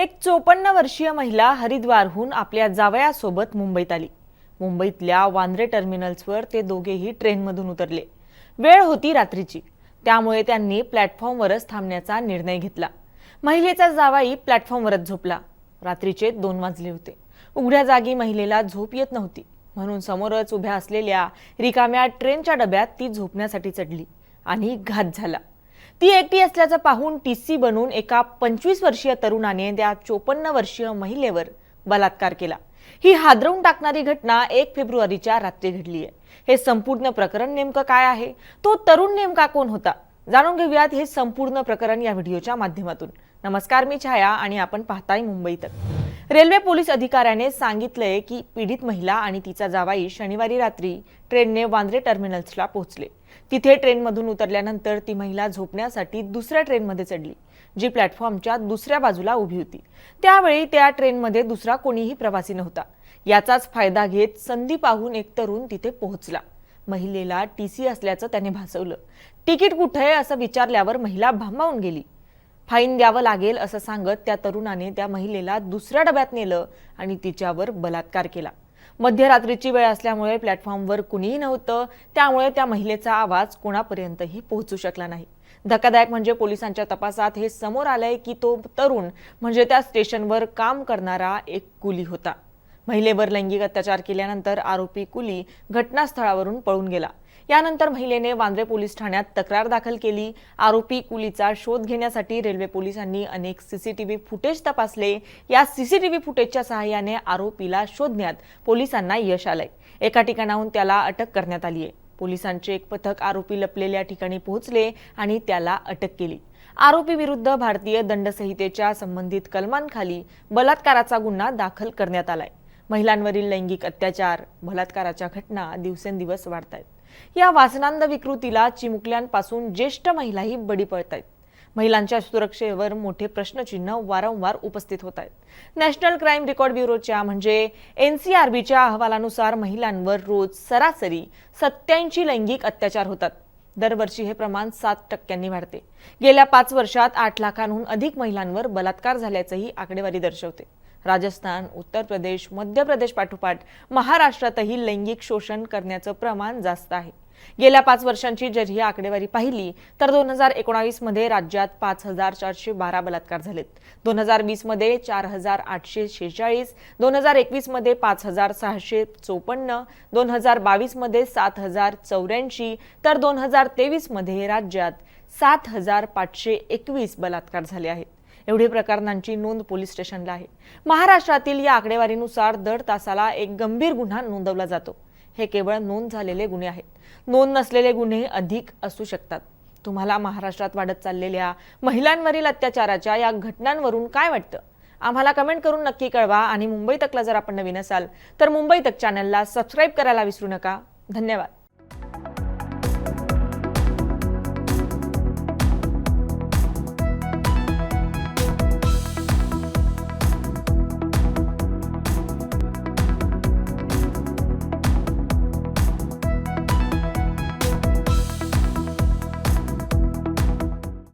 एक चोपन्न वर्षीय महिला हरिद्वारहून आपल्या जावयासोबत मुंबईत आली. मुंबईतल्या वांद्रे टर्मिनल्सवर ते दोघेही ट्रेनमधून उतरले. वेळ होती रात्रीची. त्यामुळे त्यांनी प्लॅटफॉर्मवरच थांबण्याचा निर्णय घेतला. महिलेचा जावाई प्लॅटफॉर्मवरच झोपला. रात्रीचे दोन वाजले होते. उघड्या जागी महिलेला झोप येत नव्हती. म्हणून समोरच उभ्या असलेल्या रिकाम्या ट्रेनच्या डब्यात ती झोपण्यासाठी चढली आणि घात झाला. ती एकटी असल्याचं पाहून टीसी बनून एका पंचवीस वर्षीय तरुणाने त्या चोपन्न वर्षीय महिलेवर बलात्कार केला. ही हादरवून टाकणारी घटना एक फेब्रुवारीच्या रात्री घडली आहे हे संपूर्ण प्रकरण नेमकं काय आहे? तो तरुण नेमका कोण होता? जाणून घेऊयात हे संपूर्ण प्रकरण या व्हिडिओच्या माध्यमातून. नमस्कार मी छाया आणि आपण पाहताय मुंबई तक. रेल्वे पोलीस अधिकाऱ्याने सांगितलंय की पीडित महिला आणि तिचा जावाई शनिवारी रात्री ट्रेनने वांद्रे टर्मिनल्सला पोहोचले. तिथे ट्रेनमधून उतरल्यानंतर ती महिला झोपण्यासाठी दुसऱ्या ट्रेनमध्ये चढली जी प्लॅटफॉर्मच्या दुसऱ्या बाजूला उभी होती. त्यावेळी त्या ट्रेनमध्ये दुसरा कोणीही प्रवासी नव्हता. याचाच फायदा घेत संधी पाहून एक तरुण तिथे पोहोचला. महिलेला टी सी असल्याचं त्याने भासवलं. तिकीट कुठे आहे? असं विचारल्यावर महिला भांबावून गेली. फाईन द्यावं लागेल असं सांगत त्या तरुणाने त्या महिलेला दुसऱ्या डब्यात नेलं आणि तिच्यावर बलात्कार केला. मध्यरात्रीची वेळ असल्यामुळे प्लॅटफॉर्मवर कुणीही नव्हतं त्यामुळे त्या महिलेचा आवाज कोणापर्यंतही पोहोचू शकला नाही. धक्कादायक म्हणजे पोलिसांच्या तपासात हे समोर आलंय की तो तरुण म्हणजे त्या स्टेशनवर काम करणारा एक कुली होता. महिलेवर लैंगिक अत्याचार केल्यानंतर आरोपी कुली घटनास्थळावरून पळून गेला. यानंतर महिलेने वांद्रे पोलीस ठाण्यात तक्रार दाखल केली. आरोपी कुलीचा शोध घेण्यासाठी रेल्वे पोलिसांनी अनेक सीसीटीव्ही फुटेज तपासले. या सीसीटीव्ही फुटेजच्या सहाय्याने आरोपीला शोधण्यात पोलिसांना यश आलंय. एका ठिकाणाहून त्याला अटक करण्यात आली आहे पोलिसांचे एक पथक आरोपी लपलेल्या ठिकाणी पोहोचले आणि त्याला अटक केली. आरोपी विरुद्ध भारतीय दंडसंहितेच्या संबंधित कलमांखाली बलात्काराचा गुन्हा दाखल करण्यात आलाय. महिलांवरील लैंगिक अत्याचार बलात्काराच्या घटना दिवसेंदिवस वाढत आहेत या वासनांद विकृतीला चिमुकल्यांपासून ज्येष्ठ महिलाही बळी पळत आहेत महिलांच्या सुरक्षेवर मोठे प्रश्नचिन्ह वारंवार उपस्थित होत आहेत नॅशनल क्राईम रेकॉर्ड ब्युरोच्या म्हणजे एनसीआरबीच्या अहवालानुसार महिलांवर रोज सरासरी सत्याऐंशी लैंगिक अत्याचार होतात. दरवर्षी हे प्रमाण सात टक्क्यांनी वाढते. गेल्या पाच वर्षात आठ लाखांहून अधिक महिलांवर बलात्कार झाल्याचंही आकडेवारी दर्शवते. राजस्थान उत्तर प्रदेश मध्य प्रदेश पाठोपाठ महाराष्ट्रातही लैंगिक शोषण करण्याचं प्रमाण जास्त आहे. गेल्या पाच वर्षांची जर ही आकडेवारी पाहिली तर दोन हजार एकोणावीसमध्ये राज्यात पाच हजार चारशे बारा बलात्कार झालेत. दोन हजार वीसमध्ये चार हजार आठशे शेहेचाळीस दोन हजार एकवीसमध्ये पाच हजार सहाशे चोपन्न दोन हजार बावीसमध्ये सात हजार चौऱ्याऐंशी तर दोन हजार तेवीसमध्ये राज्यात सात हजार पाचशे एकवीस बलात्कार झाले आहेत. एवढी प्रकरणांची नोंद पोलीस स्टेशनला आहे. महाराष्ट्रातील या आकडेवारीनुसार दर तासाला एक गंभीर गुन्हा नोंदवला जातो. हे केवळ नोंद झालेले गुन्हे आहेत. नोंद नसलेले गुन्हे अधिक असू शकतात. तुम्हाला महाराष्ट्रात वाढत चाललेल्या महिलांवरील अत्याचाराच्या या घटनांवरून काय वाटतं? आम्हाला कमेंट करून नक्की कळवा आणि मुंबई तकला जर आपण नवीन असाल तर मुंबई तक चॅनलला सबस्क्राईब करायला विसरू नका. धन्यवाद.